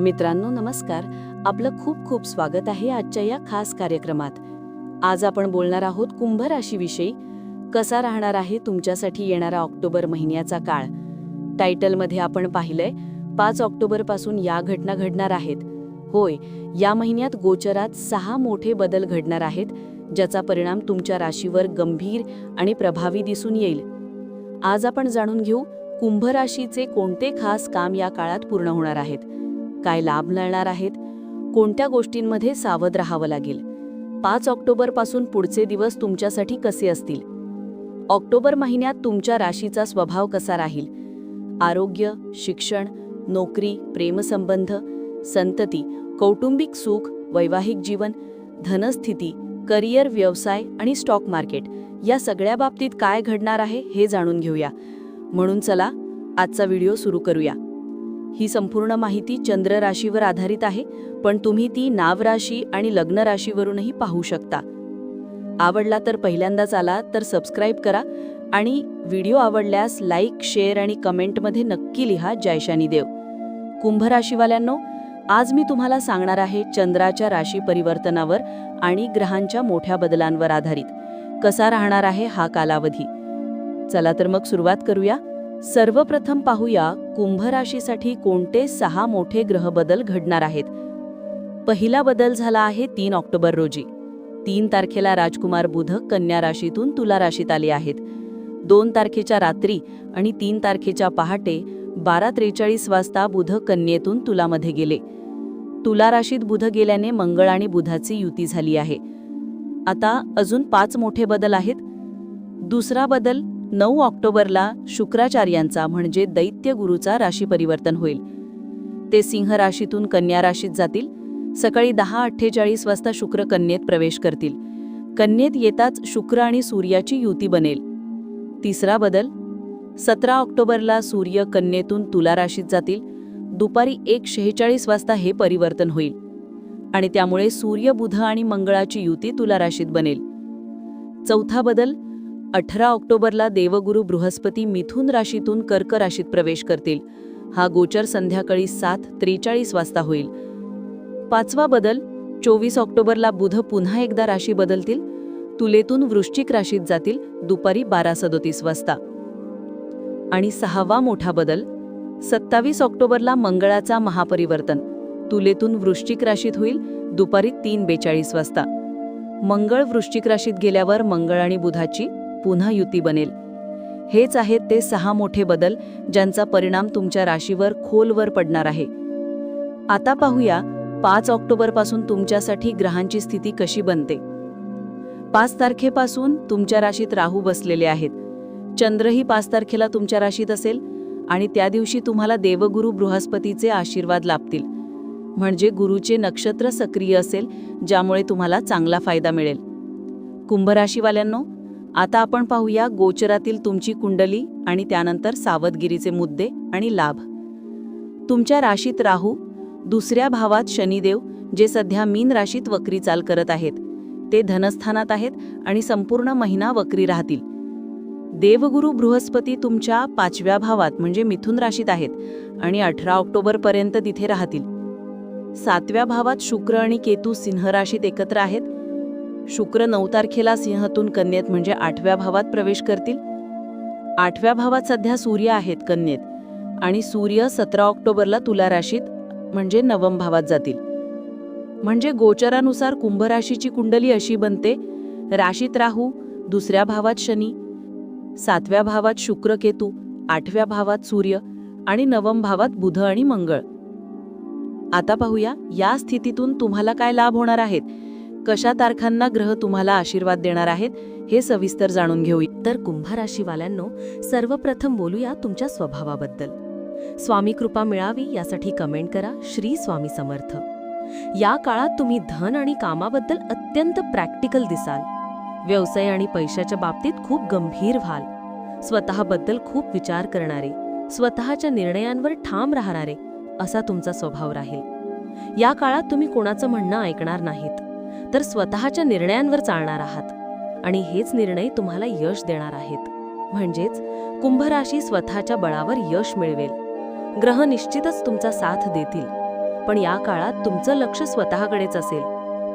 मित्रांनो नमस्कार. आपलं खूप खूप स्वागत आहे आजच्या या खास कार्यक्रमात. आज आपण बोलणार आहोत कुंभ राशीविषयी. कसा राहणार आहे तुमच्यासाठी येणारा ऑक्टोबर महिन्याचा काळ? टायटलमध्ये आपण पाहिलंय पाच ऑक्टोबरपासून या घटना घडणार आहेत. होय या महिन्यात गोचरात सहा मोठे बदल घडणार आहेत ज्याचा परिणाम तुमच्या राशीवर गंभीर आणि प्रभावी दिसून येईल. आज आपण जाणून घेऊ कुंभ राशीचे कोणते खास काम या काळात पूर्ण होणार आहेत? काय लाभ मिळणार आहेत? कोणत्या गोष्टींमध्ये सावध राहावं लागेल? पाच ऑक्टोबरपासून पुढचे दिवस तुमच्यासाठी कसे असतील? ऑक्टोबर महिन्यात तुमच्या राशीचा स्वभाव कसा राहील? आरोग्य शिक्षण नोकरी प्रेमसंबंध संतती कौटुंबिक सुख वैवाहिक जीवन धनस्थिती करिअर व्यवसाय आणि स्टॉक मार्केट या सगळ्या बाबतीत काय घडणार आहे हे जाणून घेऊया. म्हणून चला आजचा व्हिडिओ सुरू करूया. ही संपूर्ण माहिती चंद्र राशीवर आधारित आहे पण तुम्ही ती नाव राशी आणि लग्न राशीवरूनही पाहू शकता. आवडला तर पहिल्यांदाच आला तर सबस्क्राईब करा आणि व्हिडिओ आवडल्यास लाईक शेअर आणि कमेंटमध्ये नक्की लिहा जयशानी देव कुंभ राशीवाल्यांनो आज मी तुम्हाला सांगणार आहे चंद्राच्या राशी परिवर्तनावर आणि ग्रहांच्या मोठ्या बदलांवर आधारित. कसा राहणार आहे हा कालावधी? चला तर मग सुरुवात करूया. सर्वप्रथम पाहूया कुंभ राशीसाठी कोणते सहा मोठे ग्रह बदल घडणार आहेत? पहिला बदल झाला आहे तीन ऑक्टोबर रोजी. तीन तारखेला राजकुमार बुध कन्या राशीतून तुला राशीत आले आहेत. दोन तारखेच्या रात्री आणि तीन तारखेच्या पहाटे बारा त्रेचाळीस वाजता बुध कन्येतून तुलामध्ये गेले. तुला राशीत बुध गेल्याने मंगळ आणि बुधाची युती झाली आहे. आता अजून पाच मोठे बदल आहेत. दुसरा बदल नऊ ऑक्टोबरला शुक्राचार्यांचा म्हणजे दैत्य गुरुचा राशी परिवर्तन होईल. ते सिंह राशीतून कन्या राशीत जातील. सकाळी दहा अठ्ठेचाळीस वाजता शुक्र कन्येत प्रवेश करतील. कन्येत येताच शुक्र आणि सूर्याची युती बनेल. तिसरा बदल सतरा ऑक्टोबरला सूर्य कन्येतून तुला राशीत जातील. दुपारी एक शेहेचाळीस वाजता हे परिवर्तन होईल. आणि त्यामुळे सूर्य बुध आणि मंगळाची युती तुला राशीत बनेल. चौथा बदल अठरा ऑक्टोबरला देवगुरु बृहस्पती मिथुन राशीतून कर्क राशीत प्रवेश करतील. हा गोचर संध्याकाळी सात त्रेचाळीस वाजता होईल. पाचवा बदल चोवीस ऑक्टोबरला बुध पुन्हा एकदा राशी बदलतील. तुलेतून वृश्चिक राशीत जातील दुपारी बारा सदोतीस वाजता. आणि सहावा मोठा बदल सत्तावीस ऑक्टोबरला मंगळाचा महापरिवर्तन. तुलेतून वृश्चिक राशीत होईल दुपारी तीन बेचाळीस वाजता. मंगळ वृश्चिक राशीत गेल्यावर मंगळ आणि बुधाची पुन्हा युती बनेल. हेच आहेत ते सहा मोठे बदल ज्यांचा परिणाम तुमच्या राशीवर खोलवर पडणार आहे. आता पाहूया पाच ऑक्टोबरपासून तुमच्यासाठी ग्रहांची स्थिती कशी बनते. पाच तारखेपासून तुमच्या राशीत राहू बसलेले आहेत. चंद्रही पाच तारखेला तुमच्या राशीत असेल आणि त्या दिवशी तुम्हाला देवगुरु बृहस्पतीचे आशीर्वाद लाभतील. म्हणजे गुरुचे नक्षत्र सक्रिय असेल ज्यामुळे तुम्हाला चांगला फायदा मिळेल. कुंभ राशीवाल्यांनो आता आपण पाहूया गोचरातील तुमची कुंडली आणि त्यानंतर सावधगिरीचे मुद्दे आणि लाभ. तुमच्या राशीत राहू दुसऱ्या भावात शनिदेव जे सध्या मीन राशीत वक्री चाल करत आहेत ते धनस्थानात आहेत आणि संपूर्ण महिना वक्री राहतील. देवगुरु बृहस्पती तुमच्या पाचव्या भावात म्हणजे मिथुन राशीत आहेत आणि अठरा ऑक्टोबरपर्यंत तिथे राहतील. सातव्या भावात शुक्र आणि केतू सिंह राशीत एकत्र आहेत शुक्र नऊ तारखेला सिंहतून कन्येत म्हणजे आठव्या भावात प्रवेश करतील. आठव्या भावात सध्या सूर्य आहेत कन्येत आणि सूर्य सतरा ऑक्टोबरला तुला राशीत म्हणजे नवम भावात जातील. म्हणजे गोचरानुसार कुंभ राशीची कुंडली अशी बनते राशीत राहू दुसऱ्या भावात शनी सातव्या भावात शुक्र केतू आठव्या भावात सूर्य आणि नवम भावात बुध आणि मंगळ. आता पाहूया या स्थितीतून तुम्हाला काय लाभ होणार आहेत? कशा तारखांना ग्रह तुम्हाला आशीर्वाद देणार आहेत हे सविस्तर जाणून घेऊया. तर कुंभ राशीवाल्यांनो सर्वप्रथम बोलूया तुमच्या स्वभावाबद्दल. स्वामी कृपा मिळावी यासाठी कमेंट करा श्री स्वामी समर्थ. या काळात तुम्ही धन आणि कामाबद्दल अत्यंत प्रॅक्टिकल दिसाल. व्यवसाय आणि पैशाच्या बाबतीत खूप गंभीर व्हाल. स्वतःबद्दल खूप विचार करणारे स्वतःच्या निर्णयांवर ठाम राहणारे असा तुमचा स्वभाव राहील. या काळात तुम्ही कोणाचं म्हणणं ऐकणार नाहीत. तर स्वतःच्या निर्णयांवर चालणार आहात. आणि हेच निर्णय तुम्हाला यश देणार आहेत. म्हणजेच कुंभराशी स्वतःच्या बळावर यश मिळवेल. ग्रह निश्चितच तुमचा साथ देतील. पण या काळात तुमचं लक्ष स्वतःकडेच असेल.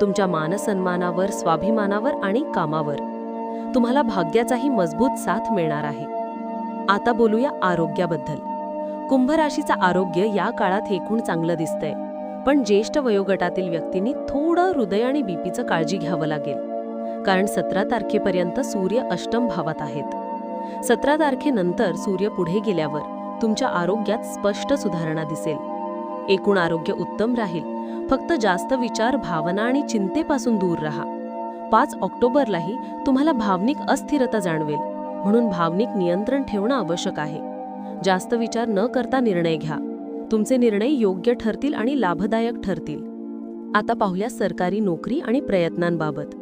तुमच्या मानसन्मानावर स्वाभिमानावर आणि कामावर. तुम्हाला भाग्याचाही मजबूत साथ मिळणार आहे. आता बोलूया आरोग्याबद्दल. कुंभराशीचं आरोग्य या काळात एकूण चांगलं दिसतंय. पण ज्येष्ठ वयोगटातील व्यक्तींनी थोडं हृदय आणि बीपीचं काळजी घ्यावं लागेल. कारण सतरा तारखेपर्यंत सूर्य अष्टम भावात आहेत. सतरा तारखेनंतर सूर्य पुढे गेल्यावर तुमच्या आरोग्यात स्पष्ट सुधारणा दिसेल. एकूण आरोग्य उत्तम राहील. फक्त जास्त विचार भावना आणि चिंतेपासून दूर राहा. पाच ऑक्टोबरलाही तुम्हाला भावनिक अस्थिरता जाणवेल. म्हणून भावनिक नियंत्रण ठेवणं आवश्यक आहे. जास्त विचार न करता निर्णय घ्या. तुमचे निर्णय योग्य ठरतील आणि लाभदायक ठरतील. आता पाहूया सरकारी नोकरी आणि प्रयत्नांबाबत.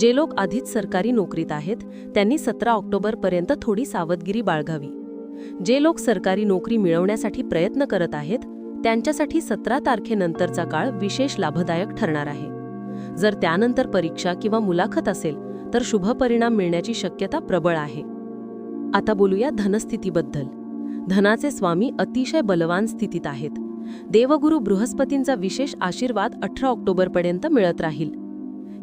जे लोक आधीच सरकारी नोकरीत आहेत त्यांनी सतरा ऑक्टोबरपर्यंत थोडी सावधगिरी बाळगावी. जे लोक सरकारी नोकरी मिळवण्यासाठी प्रयत्न करत आहेत त्यांच्यासाठी सतरा तारखेनंतरचा काळ विशेष लाभदायक ठरणार आहे. जर त्यानंतर परीक्षा किंवा मुलाखत असेल तर शुभ परिणाम मिळण्याची शक्यता प्रबळ आहे. आता बोलूया धनस्थितीबद्दल. धनाचे स्वामी अतिशय बलवान स्थितीत आहेत. देवगुरु बृहस्पतींचा विशेष आशीर्वाद अठरा ऑक्टोबरपर्यंत मिळत राहील.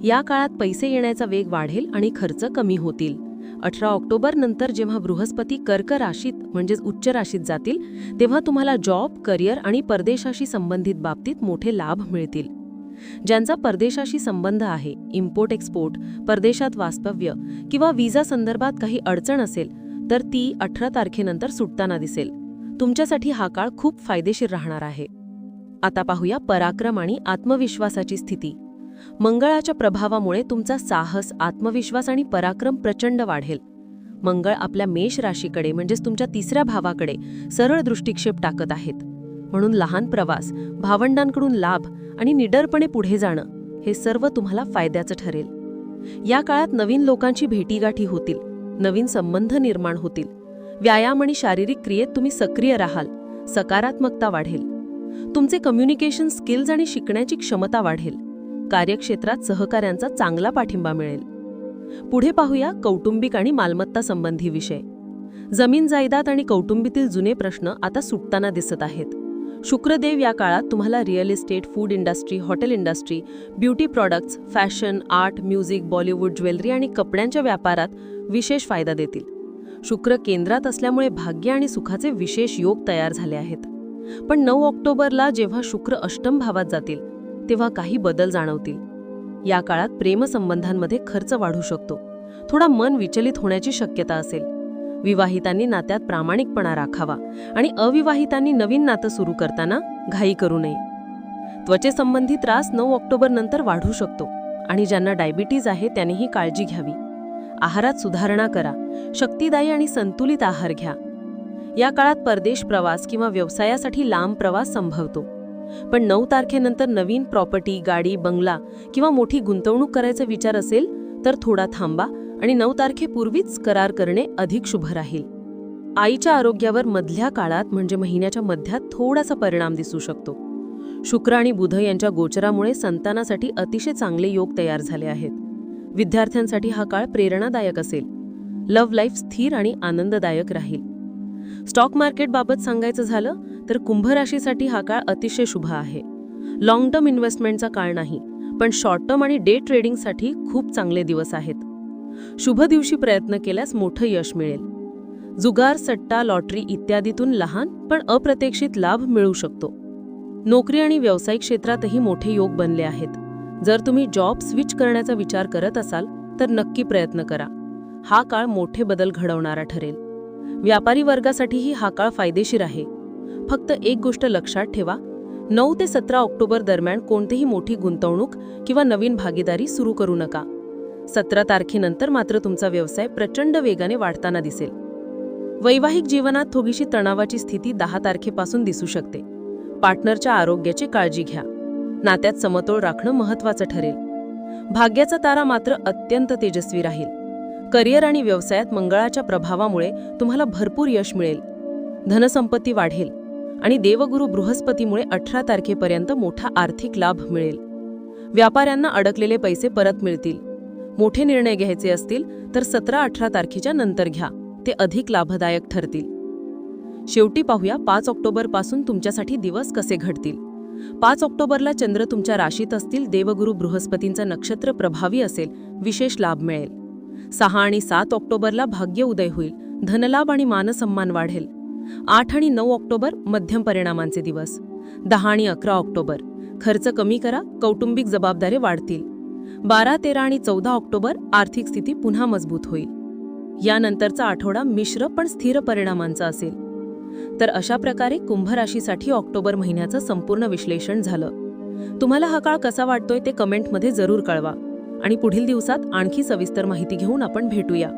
या काळात पैसे येण्याचा वेग वाढेल आणि खर्च कमी होतील. अठरा ऑक्टोबर नंतर जेव्हा बृहस्पती कर्क राशीत म्हणजेच उच्च राशीत जातील तेव्हा तुम्हाला जॉब करिअर आणि परदेशाशी संबंधित बाबतीत मोठे लाभ मिळतील. ज्यांचा परदेशाशी संबंध आहे इम्पोर्ट एक्सपोर्ट परदेशात वास्तव्य किंवा विजा संदर्भात काही अडचण असेल तर ती अठरा तारखेनंतर सुटताना दिसेल. तुमच्यासाठी हा काळ खूप फायदेशीर राहणार आहे. आता पाहूया पराक्रम आणि आत्मविश्वासाची स्थिती. मंगळाच्या प्रभावामुळे तुमचा साहस आत्मविश्वास आणि पराक्रम प्रचंड वाढेल. मंगळ आपल्या मेष राशीकडे म्हणजेच तुमच्या तिसऱ्या भावाकडे सरळ दृष्टिक्षेप टाकत आहेत. म्हणून लहान प्रवास भावंडांकडून लाभ आणि निडरपणे पुढे जाणं हे सर्व तुम्हाला फायद्याचं ठरेल. या काळात नवीन लोकांची भेटीगाठी होतील. नवीन संबंध निर्माण होतील. व्यायाम आणि शारीरिक क्रियेत तुम्ही सक्रिय राहाल. सकारात्मकता वाढेल. तुमचे कम्युनिकेशन स्किल्स आणि शिकण्याची क्षमता वाढेल. कार्यक्षेत्रात सहकाऱ्यांचा चांगला पाठिंबा मिळेल. पुढे पाहूया कौटुंबिक आणि मालमत्ता संबंधी विषय. जमीन जायदाद आणि कौटुंबीतील जुने प्रश्न आता सुटताना दिसत आहेत. शुक्रदेव या काळात तुम्हाला real estate food industry hotel industry beauty products fashion art music Bollywood jewellery आणि कपड्यांच्या व्यापारात विशेष फायदा देतील. शुक्र केंद्रात असल्यामुळे भाग्य आणि सुखाचे विशेष योग तयार झाले आहेत. पण नऊ ऑक्टोबरला जेव्हा शुक्र अष्टम भावात जातील तेव्हा काही बदल जाणवतील. या काळात प्रेमसंबंधांमध्ये खर्च वाढू शकतो. थोडा मन विचलित होण्याची शक्यता असेल. विवाहितांनी नात्यात प्रामाणिकपणा राखावा आणि अविवाहितांनी नवीन नातं सुरू करताना घाई करू नये. त्वचेसंबंधी त्रास नऊ ऑक्टोबर नंतर वाढू शकतो आणि ज्यांना डायबिटीज आहे त्यांनीही काळजी घ्यावी. आहारात सुधारणा करा. शक्तिदायी आणि संतुलित आहार घ्या. या काळात परदेश प्रवास किंवा व्यवसायासाठी लांब प्रवास संभवतो. पण नऊ तारखेनंतर नवीन प्रॉपर्टी गाडी बंगला किंवा मोठी गुंतवणूक करायचा विचार असेल तर थोडा थांबा आणि नऊ तारखेपूर्वीच करार करणे अधिक शुभ राहील. आईच्या आरोग्यावर मधल्या काळात म्हणजे महिन्याच्या मध्यात थोडासा परिणाम दिसू शकतो. शुक्र आणि बुध यांच्या गोचरामुळे संतानासाठी अतिशय चांगले योग तयार झाले आहेत. विद्यार्थ्यांसाठी हा काळ प्रेरणादायक असेल. लव्ह लाईफ स्थिर आणि आनंददायक राहील. स्टॉक मार्केटबाबत सांगायचं झालं तर कुंभ राशीसाठी हा काळ अतिशय शुभ आहे. लॉंग टर्म इन्व्हेस्टमेंटचा काळ नाही पण शॉर्ट टर्म आणि डे ट्रेडिंगसाठी खूप चांगले दिवस आहेत. शुभ दिवशी प्रयत्न केल्यास मोठं यश मिळेल. जुगार सट्टा लॉटरी इत्यादीतून लहान पण अप्रत्यक्षित लाभ मिळू शकतो. नोकरी आणि व्यावसायिक क्षेत्रातही मोठे योग बनले आहेत. जर तुम्ही जॉब स्विच करण्याचा विचार करत असाल तर नक्की प्रयत्न करा. हा काळ मोठे बदल घडवणारा ठरेल. व्यापारी वर्गासाठीही हा काळ फायदेशीर आहे. फक्त एक गोष्ट लक्षात ठेवा नऊ ते सतरा ऑक्टोबर दरम्यान कोणतीही मोठी गुंतवणूक किंवा नवीन भागीदारी सुरू करू नका. सतरा तारखेनंतर मात्र तुमचा व्यवसाय प्रचंड वेगाने वाढताना दिसेल. वैवाहिक जीवनात थोडीशी तणावाची स्थिती दहा तारखेपासून दिसू शकते. पार्टनरच्या आरोग्याची काळजी घ्या. नात्यात समतोल राखणं महत्वाचं ठरेल. भाग्याचा तारा मात्र अत्यंत तेजस्वी राहील. करिअर आणि व्यवसायात मंगळाच्या प्रभावामुळे तुम्हाला भरपूर यश मिळेल. धनसंपत्ती वाढेल आणि देवगुरु बृहस्पतीमुळे अठरा तारखेपर्यंत मोठा आर्थिक लाभ मिळेल. व्यापाऱ्यांना अडकलेले पैसे परत मिळतील. मोठे निर्णय घ्यायचे असतील तर सतरा अठरा तारखेच्या नंतर घ्या. ते अधिक लाभदायक ठरतील. शेवटी पाहूया पाच ऑक्टोबरपासून तुमच्यासाठी दिवस कसे घडतील. पाच ऑक्टोबरला चंद्र तुमच्या राशीत असतील देवगुरु बृहस्पतींचं नक्षत्र प्रभावी असेल विशेष लाभ मिळेल. सहा आणि सात ऑक्टोबरला भाग्य उदय होईल धनलाभ आणि मानसन्मान वाढेल. आठ आणि नऊ ऑक्टोबर मध्यम परिणामांचे दिवस. दहा आणि अकरा ऑक्टोबर खर्च कमी करा कौटुंबिक जबाबदारी वाढतील. बारा तेरा आणि चौदा ऑक्टोबर आर्थिक स्थिती पुन्हा मजबूत होईल. यानंतरचा आठवडा मिश्र पण स्थिर परिणामांचा असेल. तर अशा प्रकारे कुंभ राशीसाठी ऑक्टोबर महिन्याचं संपूर्ण विश्लेषण झालं. तुम्हाला हा काळ कसा वाटतोय ते कमेंटमध्ये जरूर कळवा. आणि पुढील दिवसात आणखी सविस्तर माहिती घेऊन आपण भेटूया.